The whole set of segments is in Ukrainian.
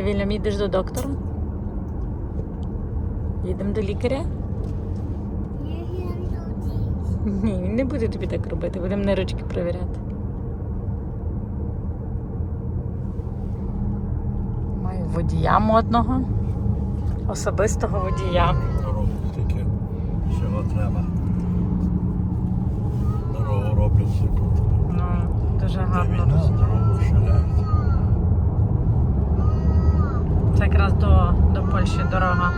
Ти Вільям їдеш до доктора? Їдемо до лікаря? Ні, він не буде тобі так робити, будемо нирочки перевіряти. Маю водія модного, особистого водія. Дорогу тільки всього треба. Дорогу роблять. Ну, дуже гарно. дорогу шаляють. Якраз до, до Польщі дорога.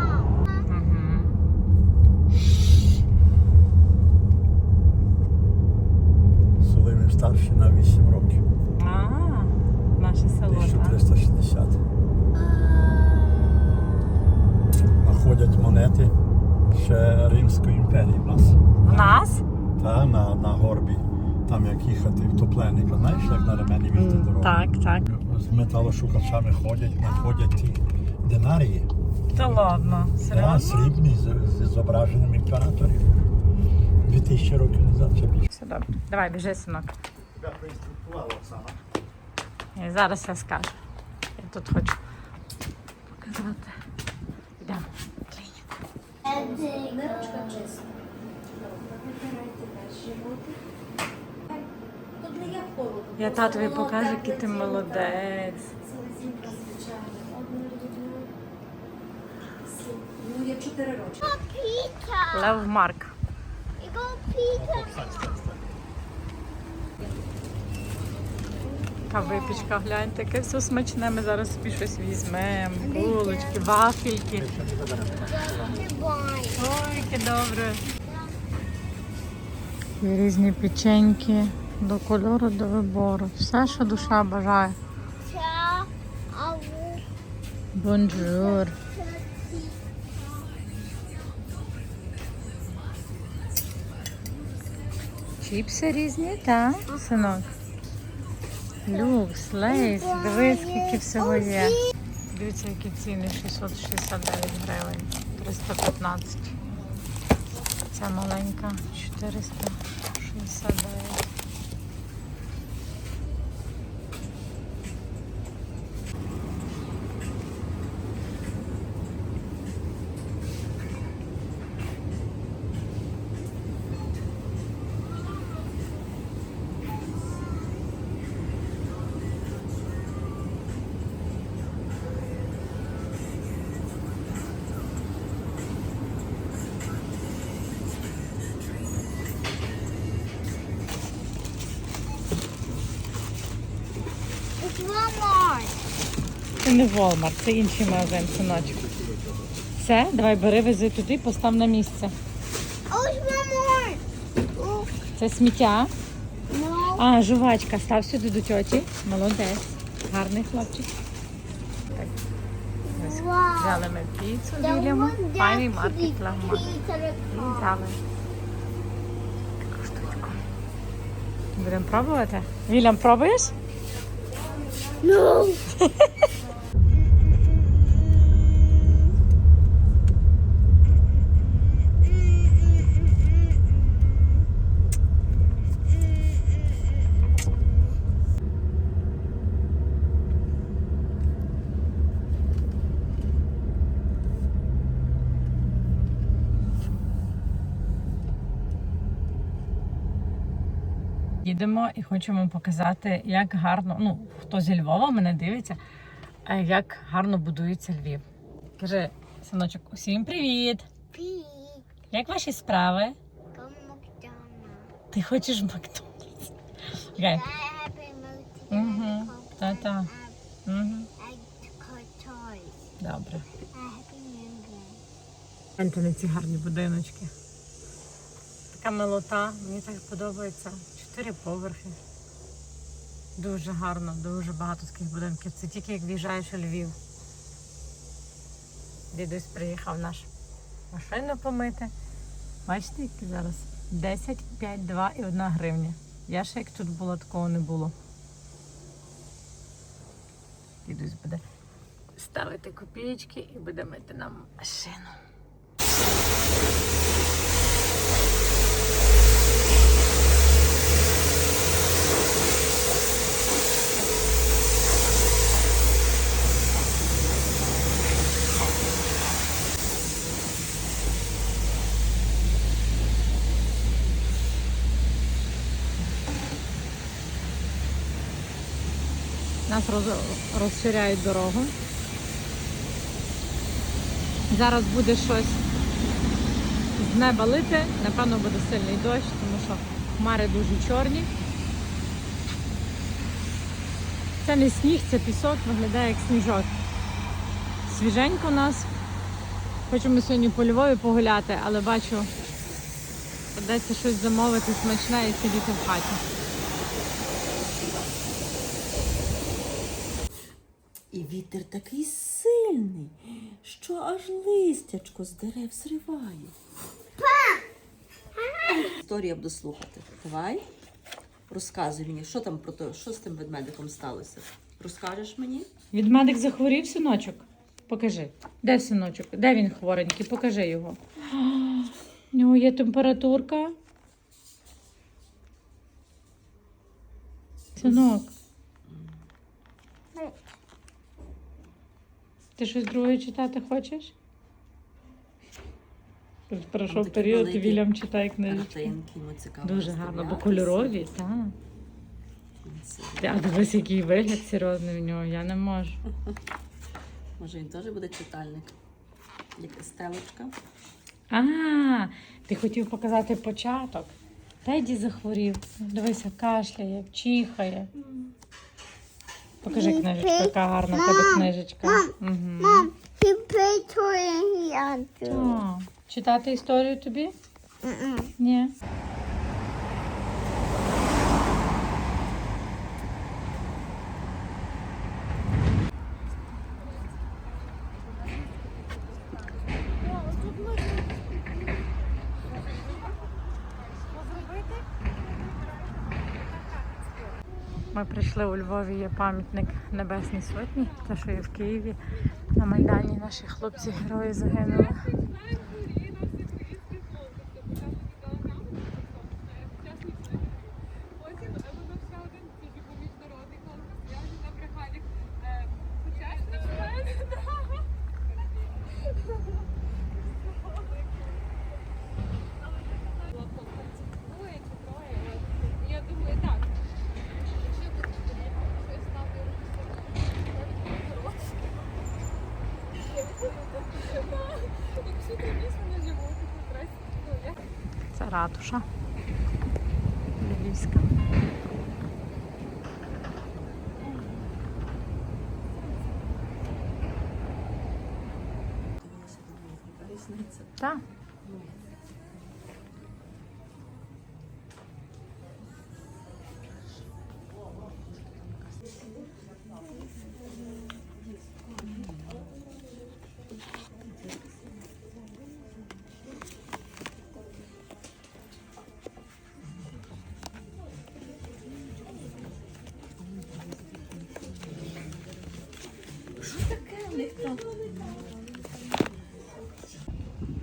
Угу. Солимів старший на 8 років. А, наше село, так? 1360. Находять монети ще Римської імперії в нас. В нас? Та на, на горбі. Там як їхати знаєш, як на ремені війти М, дорогу. Так, так. З металошукачами ходять, знаходять ті динарії. Та ладно, серйозно? срібні з, з зображенням імператорів. 2000 років назад ще більше. Все добре. Давай, біжи, синок. Тебе проінструктувала Оксана. І зараз я скажу. Я тут хочу показати. Йдемо. в клініку. Нирочка чиста. Вибирайте далі животи. Тут не як холодно. Я татові покажу, який ти молодець. Селезінка. Ну, я чотири роки. Лев Марк. Та випічка, гляньте, таке все смачне. Ми зараз собі щось візьмемо. Булочки, вафельки. Ой, яке добре. Різні печеньки до кольору, до вибору. Все, що душа бажає. Бонжур. Чіпси різні, так, синок? Люкс, лейс, дивись, скільки всього є. Дивіться, які ціни 669 гривень, 315. Ця маленька 469. Це не Walmart, це інший магазин, синочок. Все, давай бери, вези туди, постав на місце. Це сміття. А, жувачка, став сюди до тьоті. Молодець. Гарний хлопчик. Так. Взяли ми піцу Вільяму. Файний маркет лагман. І взяли таку штучку. Будемо пробувати. Вільям, пробуєш? No. Їдемо і хочемо вам показати, як гарно, ну, хто зі Львова мене дивиться, як гарно будується Львів. Кажи, синочок, усім привіт! Як ваші справи? Ти хочеш Макдональдс? Окей. Угу. Та-та. Угу. Добре. Гляньте на ці гарні будиночки. Така милота, мені так подобається. Чотири поверхи. Дуже гарно, дуже багато таких будинків. Це тільки як в'їжджаєш у Львів. Дідусь приїхав наш машину помити. Бачите, які зараз 10, 5, 2 і 1 гривня. Я ще як тут була, такого не було. Дідусь буде ставити копійки і буде мити нам машину. Нас роз- розширяють дорогу. Зараз буде щось з неба лити, напевно буде сильний дощ, тому що хмари дуже чорні. Це не сніг, це пісок, виглядає як сніжок. Свіженько у нас. Хочемо сьогодні по Львові погуляти, але бачу, придеться щось замовити смачне і сидіти в хаті. І вітер такий сильний, що аж листячко з дерев зриває. Історія буду слухати. Давай. Розказуй мені, що там про то, що з тим ведмедиком сталося? Розкажеш мені? Відмедик захворів, синочок? Покажи. Де синочок? Де він хворенький? Покажи його. У нього є температурка. Синок. Ти щось друге читати хочеш? Пройшов такі період, великі Вільям читає книжки. Картинки, йому цікаво. Дуже гарно, бо кольорові, так. Це- А дивись, який вигляд серйозний в нього, я не можу. Може він теж буде читальник? Як стелочка. А, ти хотів показати початок. Теді захворів. Дивися, кашляє, чихає. Покажи книжечку, яка гарна в тебе книжечка. Угу. He answered. О, читати історію тобі? Ні. Ми прийшли у Львові, є пам'ятник Небесній Сотні, те, що є в Києві. На Майдані наші хлопці герої загинули. Потім воно ще один тільки був міжнародний конкурс. Я вже на бригаді е, учасник член. Двоє чи троє. от. Я думаю, так. Якщо я буду тоді, що я ставлю руку собі, я відповідаю. Якщо три місяці не живу, то прекрасно. Ну, я Це ратуша Львівська. Так.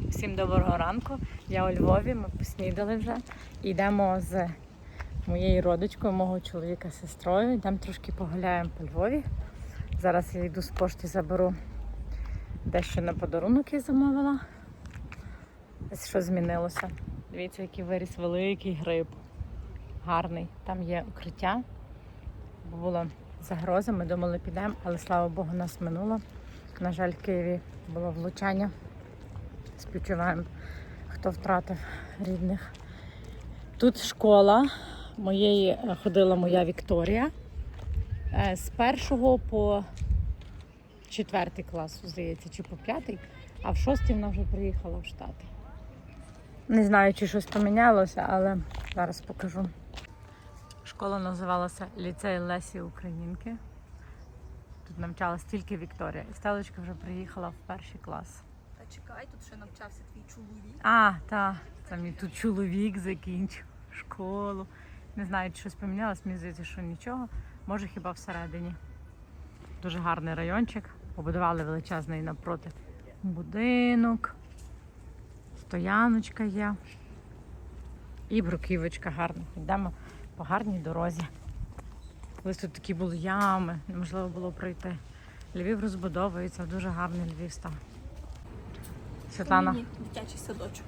Всім доброго ранку. Я у Львові, ми поснідали вже. Йдемо з моєю родичкою, мого чоловіка, сестрою. Йдемо трошки погуляємо по Львові. Зараз я йду з пошти, заберу дещо на подарунок я замовила. Що змінилося. Дивіться, який виріс великий гриб. Гарний. Там є укриття. Бо була загроза, ми думали, підемо, але слава Богу, нас минуло. На жаль, в Києві було влучання. Співчуваємо, хто втратив рідних. Тут школа моєї е, ходила моя Вікторія. Е, З першого по четвертий клас, здається, чи по п'ятий, а в шостий вона вже приїхала в Штати. Не знаю, чи щось помінялося, але зараз покажу. Школа називалася Ліцей Лесі Українки. Тут навчалась тільки Вікторія. І Стелочка вже приїхала в перший клас. Та чекай, тут ще навчався твій чоловік. А, так. Це мій тут чоловік закінчив школу. Не знаю, чи щось помінялось, мені здається, що нічого. Може хіба всередині. Дуже гарний райончик. Побудували величезний напроти будинок. Стояночка є. І бруківочка гарна. Йдемо по гарній дорозі. Колись тут такі були ями, неможливо було пройти. Львів розбудовується, дуже гарний Львів став. Світлана. Дитячий садочок.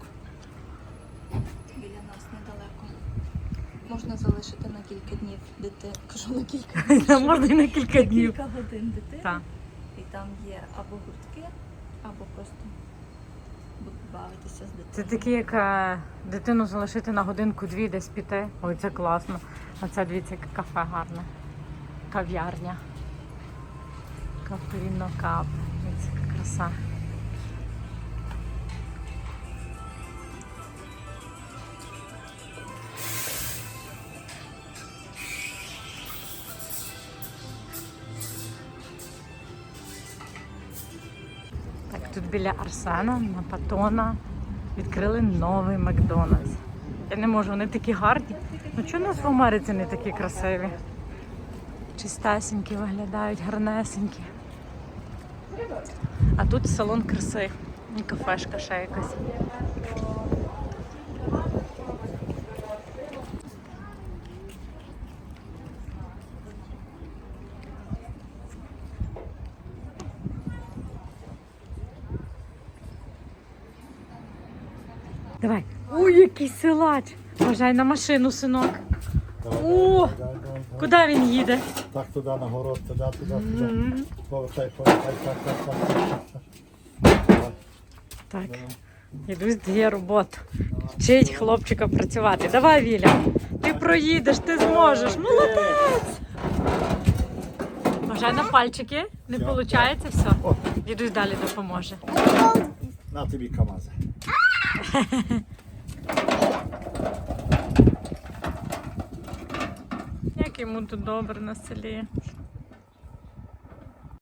Біля нас недалеко. Можна залишити на кілька днів дитину. Кажу на кілька днів. Можна і на кілька На днів. кілька годин дитини. І там є або гуртки, або просто бавитися з дитиною. Це такі, як е, дитину залишити на годинку-дві десь піти. Ой, це класно. А це дивіться, яке кафе гарне. Кав'ярня. Капріно кап. Дивіться, яка краса. Біля Арсена на Патона відкрили новий Макдональдс. Я не можу, вони такі гарні. Ну чому нас в Америці не такі красиві? Чистесенькі виглядають, гарнесенькі. А тут салон краси. І кафешка ще якась. Давай. Ой, який силач. Бажай на машину, синок. О! Куди він їде? Так туди на город, туди, туди, туди. Повертай, повертай, так, так, так, так, так. Так. Ідусь дає роботу. Вчить хлопчика працювати. Давай, Віля. Ти проїдеш, ти зможеш. Молодець. Бажай на пальчики. Не Все. виходить, все. О. Дідусь далі допоможе. На тобі камази. Як йому тут добре на селі.